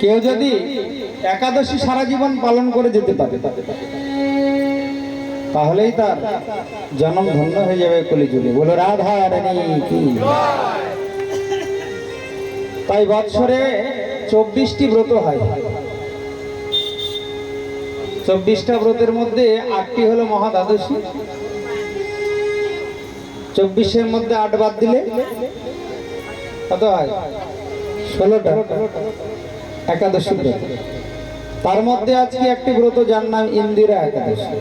কেউ যদি একাদশী সারা জীবন পালন করে যেতে পারে, তাহলেই তার জন্ম ধন্য হয়ে যাবে কলিযুগে। বলো, রাধা রানী, কি তাই বৎসরে চব্বিশটি ব্রত হয়। চব্বিশটা ব্রতের মধ্যে আটটি হলো মহাদ্বাদশী। চব্বিশের মধ্যে আট বাদ দিলে কত হয়? ষোলোটা। একাদশী ব্রত। তার মধ্যে আজকে একটি ব্রত যার নাম ইন্দিরা একাদশী।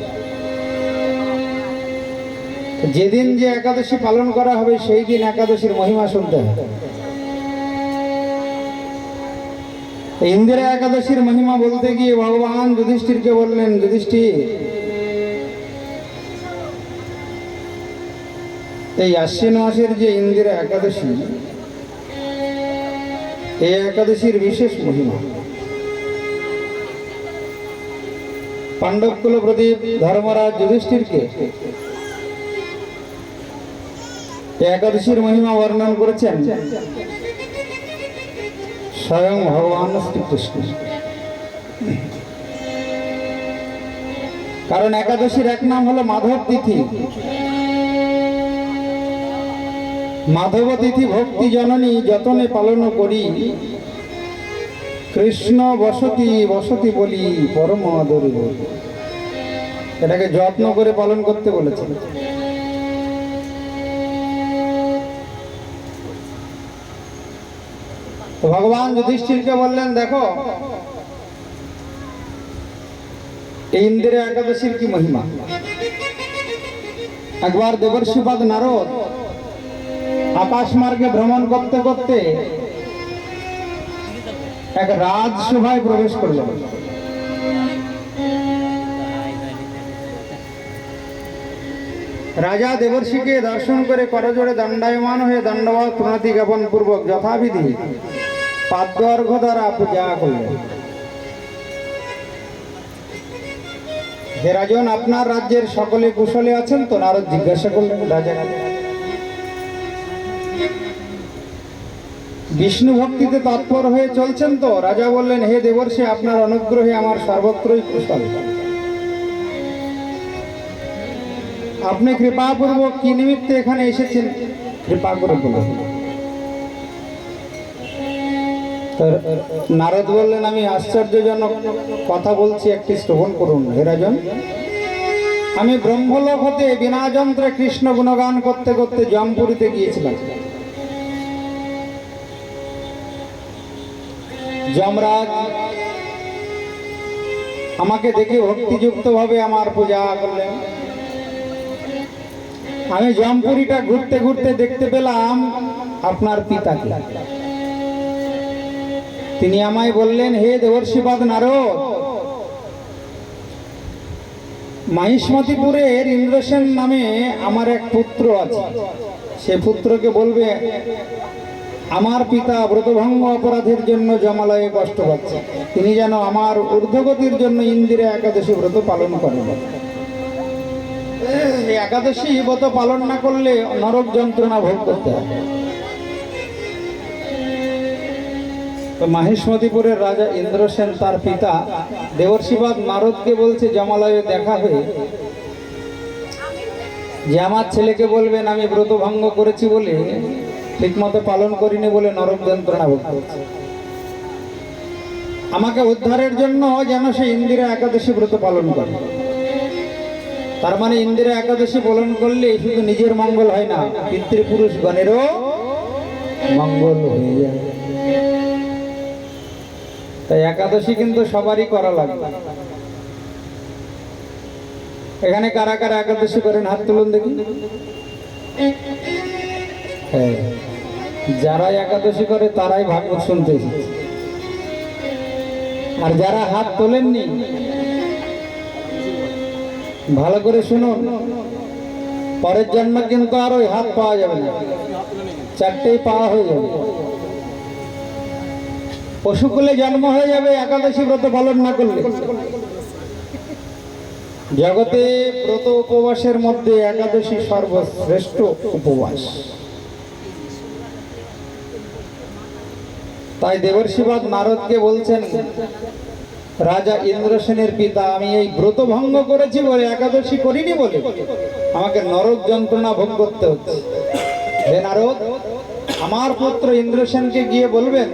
যেদিন যে একাদশী পালন করা হবে, সেই দিন একাদশীর মহিমা শুনতে হবে। ইন্দিরা একাদশীর মহিমা বলতে গিয়ে ভগবান যুধিষ্ঠিরকে বললেন, যুধিষ্ঠির, এই আশ্বিন মাসের যে ইন্দিরা একাদশী এই একাদশীর বিশেষ মহিমা। পাণ্ডব কুল প্রদীপ ধর্মরাজ যুধিষ্ঠিরকে একাদশীর মহিমা বর্ণন করেছেন স্বয়ং ভগবান শ্রীকৃষ্ণ। কারণ একাদশীর এক নাম হলো মাধব তিথি মাধব তিথি ভক্তি জননী যতনে পালন করি। কৃষ্ণ বসতি বসতি বলি, পরম আদরি এটাকে যত্ন করে পালন করতে বলেছেন। ভগবান যুধিষ্ঠিরকে বললেন, দেখো, এই ইন্দিরা একাদশীর কি মহিমা? একবার দেবর্ষিপাদ নারদ আকাশ মার্গে ভ্রমণ করতে করতে এক রাজসভায় প্রবেশ করল রাজা দেবর্ষিকে দর্শন করে করজোড়ে দণ্ডায়মান হয়ে দণ্ডবাদ প্রণতি জ্ঞাপন পূর্বক যথাবিধি পাদ্য অর্ঘ দ্বারা পূজা করলেন। হে রাজন, আপনার রাজ্যের সকলে কুশলে আছেন তো? নারদ জিজ্ঞাসা করলেন রাজা বিষ্ণু ভক্তিতে তৎপর হয়ে চলছেন তো। রাজা বললেন হে দেবর্ষি আপনার অনুগ্রহে আমার সর্বত্রই কুশল। আপনি কৃপা কৃপাপূর্বক কি নিমিত্তে এখানে এসেছেন? কৃপা করে বলুন নারদ বললেন আমি আশ্চর্যজনক কথা বলছি একটি শ্রবণ করুন হে রাজন। আমি ব্রহ্মলোক হতে বিনা যন্ত্রে কৃষ্ণ গুণগান করতে করতে জমপুরিতে গিয়েছিলাম। যমরাজ আমাকে দেখে ভক্তিযুক্ত ভাবে আমার পূজা করলেন। আমি জমপুরিটা ঘুরতে ঘুরতে দেখতে পেলাম আপনার পিতাকে। তিনি আমায় বললেন, হে দেবর্ষিপাদ নারদ, মাহিষ্মতিপুরের ইন্দ্রসেন নামে আমার এক পুত্র আছে। সে পুত্রকে বলবে আমার পিতা ব্রতভঙ্গ অপরাধের জন্য জমালয়ে কষ্ট পাচ্ছে। তিনি যেন আমার ঊর্ধ্বগতির জন্য ইন্দিরা একাদশী ব্রত পালন করেন। একাদশী ব্রত পালন না করলে নরক যন্ত্রণা ভোগ করতে হবে তো মাহেশমতিপুরের রাজা ইন্দ্রসেন তার পিতা দেবর্ষিবাদ নারদকে বলছে, জমালয়ে, দেখা হয়ে। যে আমার ছেলেকে বলবেন, আমি ব্রত ভঙ্গ করেছি বলে ঠিকমতো পালন করিনি বলে নরক যন্ত্রণা ভোগ আমাকে উদ্ধারের জন্য যেন সে ইন্দিরা একাদশী ব্রত পালন করে। তার মানে ইন্দিরা একাদশী পালন করলে শুধু নিজের মঙ্গল হয় না পিতৃপুরুষ গণেরও মঙ্গল হয়ে যায়। তাই একাদশী কিন্তু সবারই করা লাগবে এখানে কারা কারা একাদশী করেন? হাত তুলুন দেখি। হ্যাঁ। যারা একাদশী করে, তারাই ভাগবত শুনতে এসেছে। আর যারা হাত তোলেননি, ভালো করে শুনুন। পরের জন্মে কিন্তু আর ওই হাত পাওয়া যাবে না। চারটেই পাওয়া হয়ে যাবে। পশুকুলে জন্ম হয়ে যাবে, একাদশী ব্রত পালন না করলে। জগতে ব্রত উপবাসের মধ্যে একাদশী সর্বশ্রেষ্ঠ উপবাস। তাই দেবর্ষিবাদ নারদকে বলছেন, রাজা ইন্দ্রসেনের পিতা, আমি এই ব্রত ভঙ্গ করেছি বলে একাদশী করিনি বলে আমাকে নরক যন্ত্রণা ভোগ করতে হচ্ছে। হে নারদ, আমার পুত্র ইন্দ্রসেনকে গিয়ে বলবেন,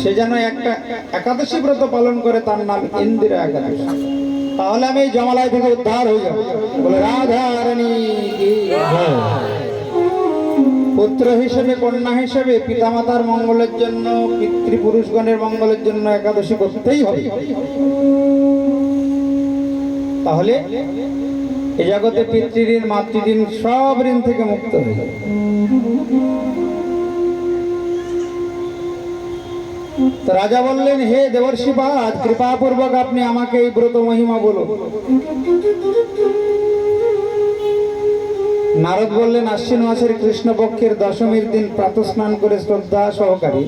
সে যেন একটা একাদশী ব্রত পালন করে, তার নাম ইন্দিরা একাদশী। তাহলে আমি জমালয় থেকে উদ্ধার হয়ে যাব। বলে, রাধারানী, কি পুত্র হিসেবে, কন্যা হিসেবে, পিতামাতার মঙ্গলের জন্য, পিতৃপুরুষগণের মঙ্গলের জন্য একাদশী করতেই হবে। তাহলে এ জগতে পিতৃঋণ, মাতৃঋণ সব ঋণ থেকে মুক্ত হয়ে যাবে। রাজা বললেন, হে দেবর্ষি পাদ কৃপাপূর্বক আপনি আমাকে এই ব্রত মহিমা বলুন। নারদ বললেন, আশ্বিন মাসের কৃষ্ণপক্ষের দশমীর দিন প্রাতঃস্নান করে শ্রদ্ধা সহকারী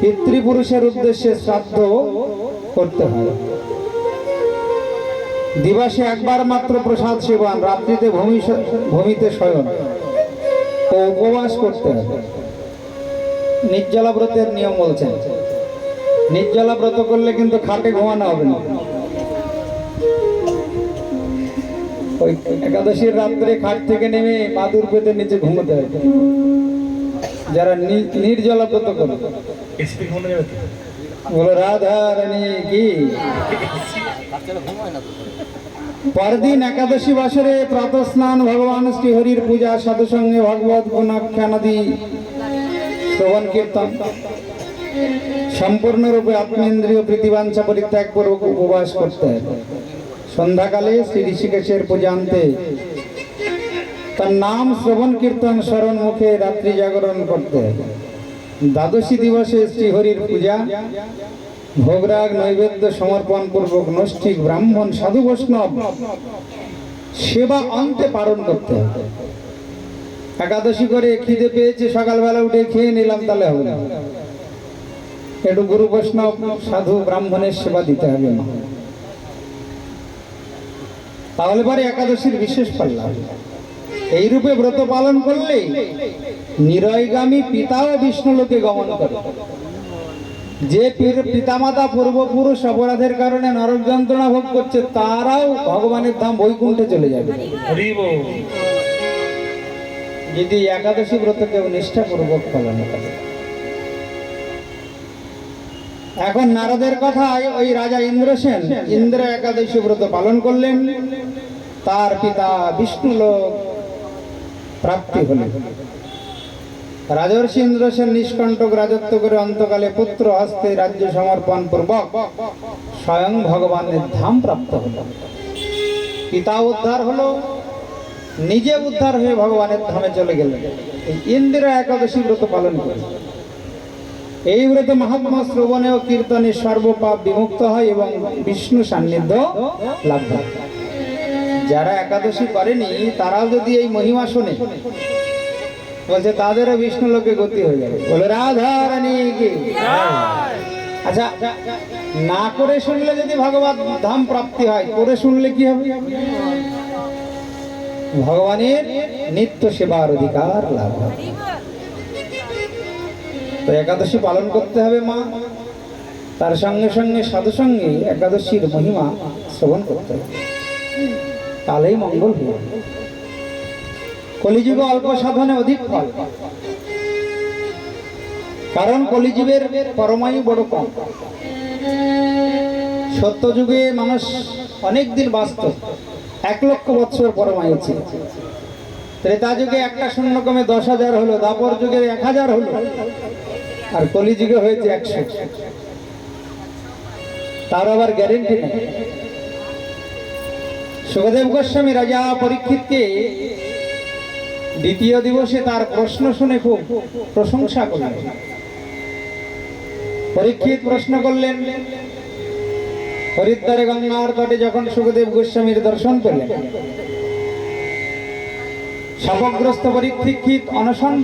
পিতৃপুরুষের উদ্দেশ্যে শ্রাদ্ধ করতে হয়। দিবসে একবার মাত্র প্রসাদ সেবন, রাত্রিতে ভূমি ভূমিতে শয়ন ও উপবাস করতে হবে নির্জলা ব্রতের নিয়ম বলছেন। নির্জলা ব্রত করলে কিন্তু খাটে ঘুমানো হবে না। ওই একাদশীর রাত্রে খাট থেকে নেমে মাদুর পেতে নিচে ঘুমোতে হবে যারা নি- নির্জলা করে। এসিতে ঘুমানো যাবে তো? বলো রাধা রানী কি? পরদিন একাদশী বছরে প্রাতঃ স্নান ভগবান শ্রীহরির পূজা সাধু সঙ্গে ভগবত গুণাখ্যানাদি শ্রবণ কীর্তন। সম্পূর্ণরূপে আত্মেন্দ্রীয় প্রীতিবাঞ্ছা পরিত্যাগ পূর্বক উপবাস করতে হবে সন্ধ্যাকালে শ্রী ঋষিকেশের পূজান্তে তার নাম শ্রবণ, কীর্তন, স্মরণ, মুখে রাত্রি জাগরণ করতে। দ্বাদশী দিবসে শ্রীহরির পূজা। ভোগরাগ নৈবেদ্য সমর্পণ পূর্বক নৈষ্ঠিক ব্রাহ্মণ, সাধু বৈষ্ণব সেবা অন্তে পালন করতে। হবে একাদশী করে খিদে পেয়েছে, সকালবেলা উঠে খেয়ে নিলাম তাহলে হবে একটু গুরু বৈষ্ণব, সাধু, ব্রাহ্মণের সেবা দিতে হবে না। তাহলে পরে একাদশীর বিশেষ পাল্লা। হবে। এই রূপে ব্রত পালন করলে নিরয়গামী পিতাও বিষ্ণুলোকে গমন করে। যে পিতামাতা পূর্বপুরুষ অপরাধের কারণে নরক যন্ত্রণা ভোগ করছে তারাও ভগবানের ধাম বৈকুণ্ঠে চলে যাবে। যদি একাদশী ব্রত কেউ নিষ্ঠাপূর্বক পালন করে। এখন নারদের কথায় ওই রাজা ইন্দ্রসেন ইন্দ্র একাদশী ব্রত পালন করলেন। তার পিতা বিষ্ণু লোক প্রাপ্তি হলেন। রাজর্ষি ইন্দ্রসেন নিষ্কণ্টক রাজত্ব করে অন্তকালে পুত্র হস্তে রাজ্য সমর্পণ পূর্বক স্বয়ং ভগবানের ধাম প্রাপ্ত হল। পিতা উদ্ধার হলো, নিজে উদ্ধার হয়ে ভগবানের ধামে চলে গেলেন। ইন্দিরা একাদশী ব্রত পালন করে। এই ব্রত মহাত্মা শ্রবণে ও কীর্তনে সর্বপাপ বিমুক্ত হয় এবং বিষ্ণু সান্নিধ্য লাভ হয় যারা একাদশী করেনি, তারাও যদি এই মহিমা শোনে, বলছে তাদেরও বিষ্ণু লোকে গতি হয়ে যাবে। বলে, রাধা রানী কি? আচ্ছা না করে শুনলে যদি ভগবান ধাম প্রাপ্তি হয়, করে শুনলে কি হবে? ভগবানের নিত্য সেবার অধিকার লাভ হবে। তো একাদশী পালন করতে হবে মা। তার সঙ্গে সঙ্গে সঙ্গে একাদশীর মহিমা শ্রবণ করতে হবে। তাহলেই মঙ্গল হবে। কলিযুগে অল্প সাধনে অধিক ফল। কারণ কলিযুগের পরমায়ু বড় কম। সত্য যুগে মানুষ অনেক দিন বাঁচত। এক লক্ষ বৎসর পরমায়ু ছিল। ত্রেতা যুগে একটা শূন্য কমে দশ হাজার হলো দাপর যুগে এক হাজার হলো। আর কলিযুগে হয়েছে একশো তার আবার গ্যারেন্টি নেই। সুখদেব গোস্বামী রাজা পরীক্ষিতকে দ্বিতীয় দিবসে তার প্রশ্ন শুনে খুব প্রশংসা করলেন। পরীক্ষিত প্রশ্ন করলেন, হরিদ্বারে গঙ্গার তটে যখন সুখদেব গোস্বামীর দর্শন করলেন, শাপগ্রস্ত পরীক্ষিত অনশন